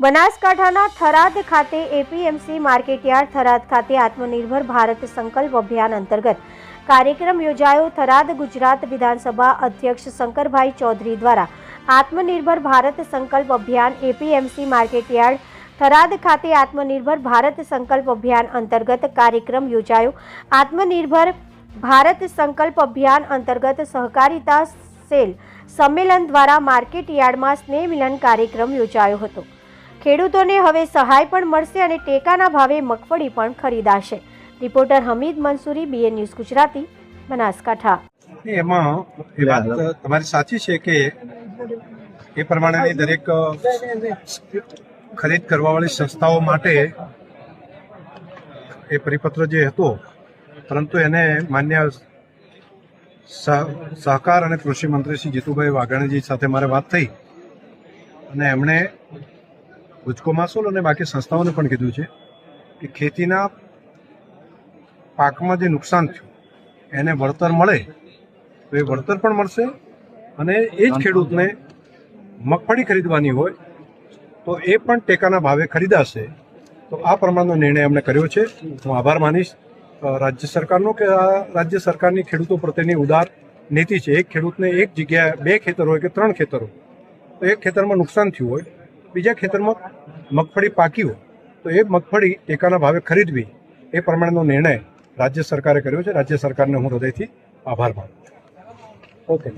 બનાસકાંઠાના થરાદ ખાતે APMC market yard Tharad ખાતે આત્મનિર્ભર ભારત સંકલ્પ અભિયાન અંતર્ગત કાર્યક્રમ યોજાયો. થરાદ ગુજરાત વિધાનસભા અધ્યક્ષ શંકરભાઈ ચૌધરી દ્વારા આત્મનિર્ભર ભારત સંકલ્પ અભિયાન એપીએમસી માર્કેટયાર્ડ થરાદ ખાતે આત્મનિર્ભર ભારત સંકલ્પ અભિયાન અંતર્ગત કાર્યક્રમ યોજાયો. આત્મનિર્ભર ભારત સંકલ્પ અભિયાન અંતર્ગત સહકારિતા સેલ સંમેલન દ્વારા માર્કેટયાર્ડમાં સ્નેહ મિલન કાર્યક્રમ યોજાયો હતો. ખેડૂતોને હવે સહાય પણ મળશે અને ટેકાના ભાવે મગફળી પણ ખરીદાશે. Reporter Hamid Mansuri BA news Gujarati Banaskantha. એમાં એ વાત તમારી સાચી છે કે એ પ્રમાણેની દરેક ખરીદ કરવાવાળી સંસ્થાઓ માટે એ પરિપત્ર જે હતો પરંતુ એને માન્ય સહ- સહકાર અને કૃષિ મંત્રી શ્રી જીતુભાઈ વાઘાણીજી સાથે મારે વાત થઈ. અને એમણે ગુજકો માસોલ અને બાકી સંસ્થાઓને પણ કીધું છે કે ખેતીના પાકમાં જે નુકસાન થયું, એને વળતર મળે તો એ વળતર પણ મળશે અને એ જ ખેડૂતને મગફળી ખરીદવાની હોય તો એ પણ ટેકાના ભાવે ખરીદાશે. તો આ પ્રમાણનો નિર્ણય અમને કર્યો છે. હું આભાર માનીશ. રાજ્ય સરકારનો કે આ રાજ્ય સરકારની ખેડૂતો પ્રત્યેની ઉદાર નીતિ છે. એક ખેડૂતને એક જગ્યાએ બે ખેતર હોય કે ત્રણ ખેતર હોય, તો એક ખેતરમાં નુકસાન થયું હોય બીજા ખેતરમાં મગફળી પાકી હોય, તો એ મગફળી ટેકાના ભાવે ખરીદવી એ પ્રમાણેનો નિર્ણય રાજ્ય સરકારે કર્યો છે. રાજ્ય સરકારને હું હૃદયથી આભાર માનું ઓકે.